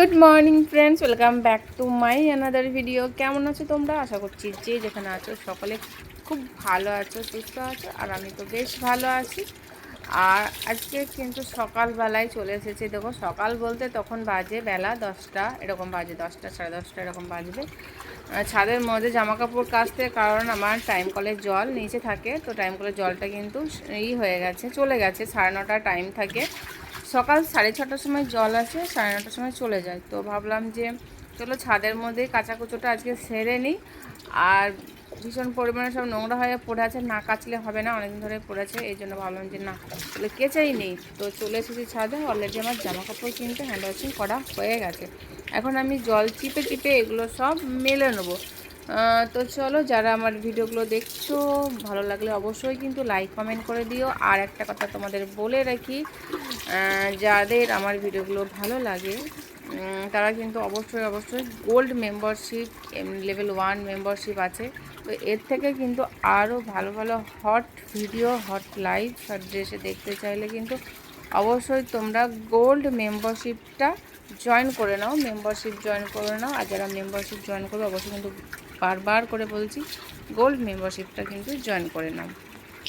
Good morning friends welcome back to my another video কেমন আছো তোমরা? আশা করছি যে যেখানে আছো সকলে খুব ভালো আছো, সুস্থ আছো, আর আমি তো বেশ ভালো আছি। আর আজকে কিন্তু সকালবেলায় চলে এসেছি। দেখো, সকাল বলতে তখন বাজে বেলা দশটা, এরকম বাজে, দশটা, সাড়ে দশটা, এরকম বাজবে। ছাদের মধ্যে জামা কাপড় কাচতে কারণ আমার টাইম কলের জল নিচে থাকে, তো টাইম কলের জলটা কিন্তু ই হয়ে গেছে, চলে গেছে, সাড়ে নটা টাইম থাকে। সকাল সাড়ে ছটার সময় জল আসে, সাড়ে নটার সময় চলে যায়। তো ভাবলাম যে চলো ছাদের মধ্যে কাঁচাকুচোটা আজকে সেরে নিই। আর ভীষণ পরিমাণে সব নোংরা হয়ে পড়ে আছে, না কাচলে হবে না, অনেকদিন ধরে পড়েছে এই জন্য ভাবলাম যে না, তাহলে কেচেই নেই। তো চলে এসেছি ছাদে অলরেডি আমার জামা কাপড় কিন্তু হ্যান্ড ওয়াশিং করা হয়ে গেছে। এখন আমি জল চিপে চিপে এগুলো সব মেলে নেব। তো চলো, যারা আমার ভিডিওগুলো দেখছ, ভালো লাগলে অবশ্যই কিন্তু লাইক কমেন্ট করে দিও। আর একটা কথা তোমাদের বলে রাখি যাদের আমার ভিডিওগুলো ভালো লাগে তারা কিন্তু অবশ্যই অবশ্যই gold membership level one membership আছে। তো এর থেকে কিন্তু আরও ভালো ভালো hot video hot live short ড্রেসে দেখতে চাইলে কিন্তু অবশ্যই তোমরা গোল্ড মেম্বারশিপটা জয়েন করে নাও। মেম্বারশিপ জয়েন করে নাও। আর যারা মেম্বারশিপ জয়েন করবে, অবশ্যই কিন্তু বারবার করে বলছি, গোল্ড মেম্বারশিপটা কিন্তু জয়েন করে নাও।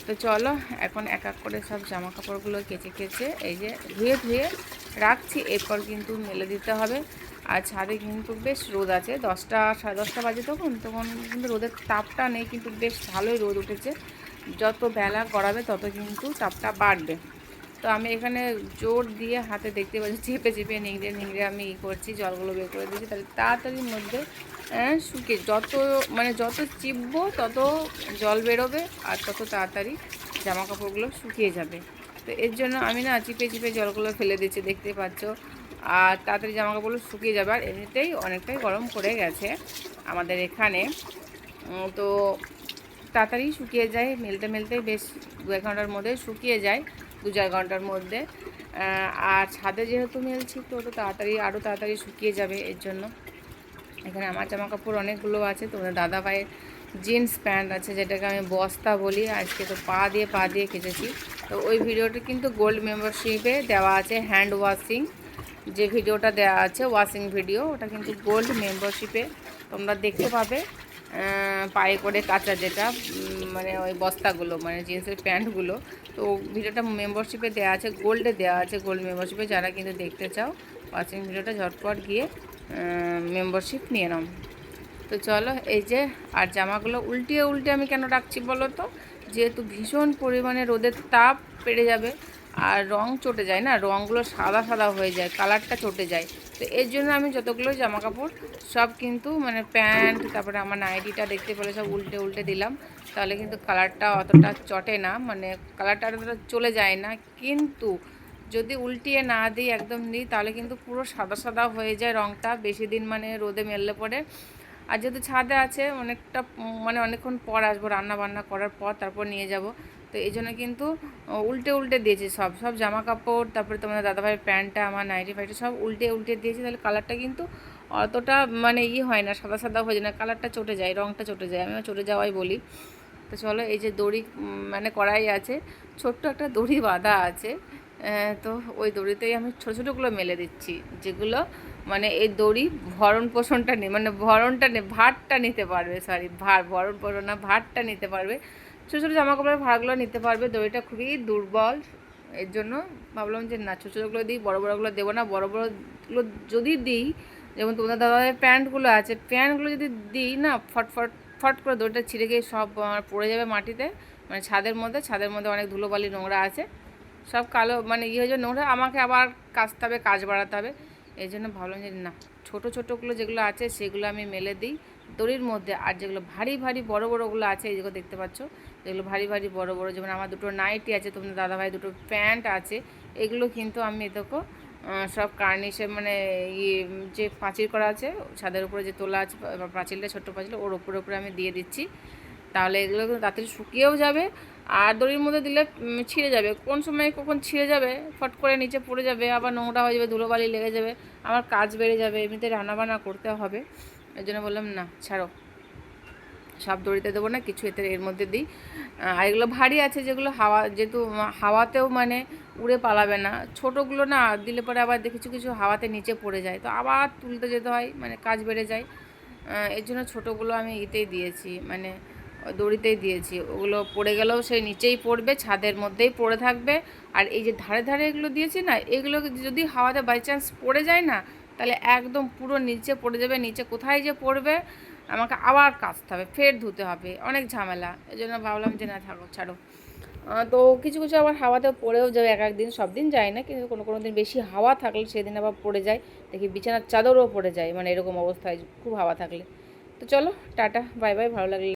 তো চলো, এখন এক এক করে সব জামা কাপড়গুলো কেচে কেচে, এই যে ধুয়ে ধুয়ে রাখছি, এরপর কিন্তু মেলে দিতে হবে। আর ছাদে কিন্তু বেশ রোদ আছে, দশটা, সাড়ে দশটা বাজে তখন তখন কিন্তু রোদের তাপটা নেই, কিন্তু বেশ ভালোই রোদ উঠেছে। যত বেলা গড়াবে, তত কিন্তু তাপটা বাড়বে। তো আমি এখানে জোর দিয়ে হাতে দেখতে পাচ্ছি চেপে চেপে নিংড়ে নিংড়ে আমি ই করছি জলগুলো বের করে দিচ্ছি তাহলে তাড়াতাড়ির মধ্যে আহ, শুকিয়ে যত মানে যত চিপবো তত জল বেরোবে আর তত তাড়াতাড়ি জামা কাপড়গুলো শুকিয়ে যাবে। তো এর জন্য আমি না চিপে চিপে জলগুলো ফেলে দিচ্ছি দেখতে পাচ্ছ। আর তাড়াতাড়ি জামা কাপড়গুলো শুকিয়ে যাবে আর এমনিতেই অনেকটাই গরম পড়ে গেছে আমাদের এখানে। তো তাড়াতাড়ি শুকিয়ে যায় মেলতে মেলতে বেশ দু এক ঘণ্টার মধ্যে শুকিয়ে যায়। দু চার ঘণ্টার মধ্যে। আর ছাদে যেহেতু মেলছি, তো ওটা তাড়াতাড়ি আরও তাড়াতাড়ি শুকিয়ে যাবে এর জন্য। এখানে আমার জামা কাপড় অনেকগুলো আছে তোমাদের দাদা ভাইয়ের জিন্স প্যান্ট আছে, যেটাকে আমি বস্তা বলি। আজকে তো পা দিয়ে পা দিয়ে কেচেছি। তো ওই ভিডিওটা কিন্তু গোল্ড মেম্বারশিপে দেওয়া আছে, হ্যান্ড ওয়াশিং। যে ভিডিওটা দেওয়া আছে, ওয়াশিং ভিডিও, ওটা কিন্তু গোল্ড মেম্বারশিপে তোমরা দেখতে পাবে। পায়ে করে কাঁচা যেটা মানে ওই বস্তাগুলো মানে জিন্সের প্যান্টগুলো। তো ভিডিওটা মেম্বারশিপে দেওয়া আছে গোল্ডে দেওয়া আছে গোল্ড মেম্বারশিপে যারা কিন্তু দেখতে চাও ওয়াচিং ভিডিওটা ঝটপট গিয়ে মেম্বারশিপ নিয়ে নাও। তো চলো, এই যে, আর জামাগুলো উল্টিয়ে উল্টে আমি কেন রাখছি বলো তো? যেহেতু ভীষণ পরিমাণে রোদের তাপ বেড়ে যাবে আর রং চটে যায় না রঙগুলো সাদা সাদা হয়ে যায়, কালারটা চটে যায়। তো এর জন্য আমি যতগুলো জামা কাপড় সব কিন্তু মানে প্যান্ট, তারপরে আমার নাইটিটা দেখতে পেলে সব উল্টে উল্টে দিলাম। তাহলে কিন্তু কালারটা অতটা চটে না মানে কালারটা অতটা চলে যায় না। কিন্তু যদি উল্টিয়ে না দিই, একদম দিই, তাহলে কিন্তু পুরো সাদা সাদা হয়ে যায় রঙটা বেশি দিন মানে রোদে মেললে পরে। আর যেহেতু ছাদে আছে, অনেকটা মানে অনেকক্ষণ পর আসব রান্না বান্না করার পর তারপর নিয়ে যাব। তো এই জন্য কিন্তু উল্টে উল্টে দিয়েছি সব সব জামা কাপড় তারপরে তোমাদের দাদাভাইয়ের প্যান্টটা, আমার নাইটি ফাইটি সব উল্টে উল্টে দিয়েছি, তাহলে কালারটা কিন্তু অতটা মানে ই হয় না, সাদা সাদা হয়ে যায় না, কালারটা চটে যায় রঙটা চটে যায়, আমিও চটে যাওয়াই বলি। তো চলো এই যে দড়ি মানে কড়াই আছে, ছোট্ট একটা দড়ি বাঁধা আছে তো ওই দড়িতেই আমি ছোটো ছোটোগুলো মেলে দিচ্ছি, যেগুলো মানে এই দড়ি ভরণ পোষণটা মানে ভরণটা নে, ভারটা নিতে পারবে সরি ভার ভরণ পোষণ না, ভারটা নিতে পারবে। ছোটো ছোটো জামা কাপড়ের ভাড়াগুলো নিতে পারবে, দড়িটা খুবই দুর্বল। এর জন্য ভাবলাম যে না ছোটো ছোটোগুলো দিই, বড়ো বড়োগুলো দেবো না। বড়ো বড়োগুলো যদি দিই, যেমন তোমাদের দাদাদের প্যান্টগুলো আছে, প্যান্টগুলো যদি দিই না, ফট ফট করে দড়িটা ছিঁড়ে গিয়ে সব পড়ে যাবে মাটিতে। মানে ছাদের মধ্যে ছাদের মধ্যে অনেক ধুলোবালি নোংরা আছে। সব কালো মানে ইয়ে হয়ে নোংরা। আমাকে আবার কাচতে হবে, কাজ বাড়াতে হবে। এই জন্য ভাবলাম যে না, ছোটো, ছোটোগুলো যেগুলো আছে, সেগুলো আমি মেলে দিই। দড়ির মধ্যে, আর যেগুলো ভারী ভারী বড় বড়গুলো আছে, এই যেগুলো দেখতে পাচ্ছ, যেগুলো ভারী ভারী বড় বড়, যেমন আমার দুটো নাইটি আছে, তোমাদের দাদাভাই দুটো প্যান্ট আছে, এগুলো কিন্তু আমি দেখো সব কার্নিশে মানে ইয়ে যে পাঁচিল করা আছে, ছাদের উপরে যে তোলা আছে পাঁচিলটা, ছোট্ট পাঁচিল, ওর উপরে উপরে আমি দিয়ে দিচ্ছি। তাহলে এগুলো তাড়াতাড়ি শুকিয়েও যাবে, আর দড়ির মধ্যে দিলে ছিঁড়ে যাবে। কোন সময় কখন ছিঁড়ে যাবে, ফট করে নিচে পড়ে যাবে, আবার নোংরা হয়ে যাবে, ধুলোবালি লেগে যাবে, আমার কাজ বেড়ে যাবে, এমনিতে রান্নাবান্না করতে হবে। এই জন্য বললাম, না, ছাড়ো। সব দড়িতে দেবো না, কিছু এতে, এর মধ্যে দিই। আর এগুলো ভারী আছে, যেগুলো হাওয়া, যেহেতু হাওয়াতেও মানে উড়ে পালাবে না। ছোটোগুলো না, দিলে পরে আবার কিছু কিছু হাওয়াতে নিচে পড়ে যায়। তো আবার তুলতে যেতে হয় মানে কাজ বেড়ে যায়। এর জন্য ছোটোগুলো আমি ইতেই দিয়েছি মানে দড়িতেই দিয়েছি। ওগুলো পড়ে গেলেও সে নিচেই পড়বে, ছাদের মধ্যেই পড়ে থাকবে। আর এই যে ধারে ধারে এগুলো দিয়েছি না, এগুলো যদি হাওয়াতে বাই চান্স পড়ে যায় না তাহলে একদম পুরো নিচে পড়ে যাবে, নিচে কোথায় যে পড়বে, আমাকে আবার কাচতে হবে, ফের ধুতে হবে, অনেক ঝামেলা। এই জন্য ভাবলাম যে না থাকো ছাড়ো তো কিছু কিছু আবার হাওয়াতে পড়েও যাবে, এক একদিন সব দিন যায় না, কিন্তু কোনো কোনো দিন বেশি হাওয়া থাকলে সেদিন আবার পড়ে যায়। দেখি বিছানার চাদরও পড়ে যায় মানে এরকম অবস্থায় খুব হাওয়া থাকলে। তো চলো, টাটা, বাই বাই, ভালো লাগলে।